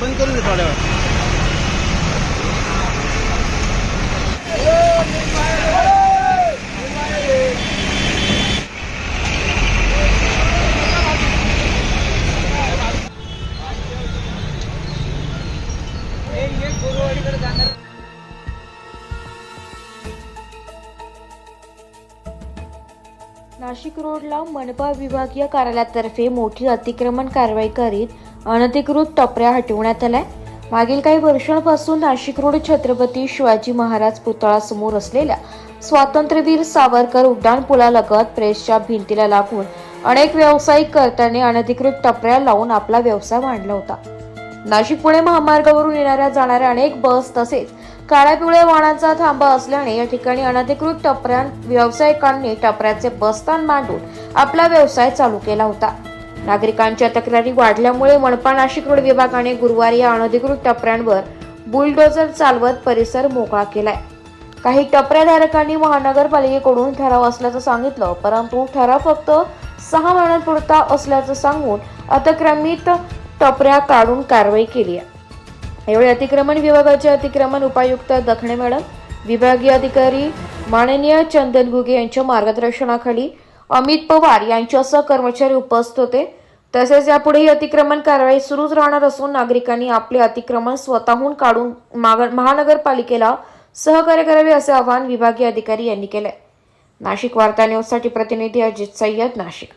बंद करून दे थोड्या वेळ नाशिक रोडला मनपा विभागीय कार्यालयातर्फे मोठी अतिक्रमण कारवाई करीत अनधिकृत टपऱ्या हटवण्यात आल्या. मागील काही वर्षांपासून नाशिक रोड छत्रपती शिवाजी महाराज पुतळासमोर असलेल्या स्वातंत्र्यवीर सावरकर उड्डाण पुलालगत प्रेसच्या भिंतीला लागून अनेक व्यावसायिक कर्त्यांनी अनधिकृत टपऱ्या लावून आपला व्यवसाय मांडला होता. नाशिक पुणे महामार्गावरून येणाऱ्या जाणाऱ्या अनेक बस तसेच काळ्या पिवळ्या वाहनांचा थांबा असल्याने या ठिकाणी अनधिकृत टपऱ्या व्यावसायिकांनी टपऱ्याचे बसस्थान मांडून आपला व्यवसाय चालू केला होता. नागरिकांच्या तक्रारी वाढल्यामुळे मनपा नाशिक रोड विभागाने गुरुवारी या अनधिकृत टपऱ्यांवर बुलडोझर चालवत परिसर मोकळा केलाय. काही टपऱ्याधारकांनी महानगरपालिकेकडून ठराव असल्याचं सांगितलं परंतु ठराव फक्त सहा महिन्यांपुरता असल्याचं सांगून अतिक्रमित टपऱ्या काढून कारवाई केली आहे. यावेळी अतिक्रमण विभागाचे अतिक्रमण उपायुक्त दखणे मॅडम विभागीय अधिकारी माननीय चंदन गुगे यांच्या मार्गदर्शनाखाली अमित पवार यांच्यासह कर्मचारी उपस्थित होते. तसेच यापुढेही अतिक्रमण कारवाई सुरूच राहणार असून नागरिकांनी आपले अतिक्रमण स्वतःहून काढून माग- महानगरपालिकेला सहकार्य करावे असे आवाहन विभागीय अधिकारी यांनी केले. नाशिक वार्ता न्यूजसाठी प्रतिनिधी अजित सय्यद नाशिक.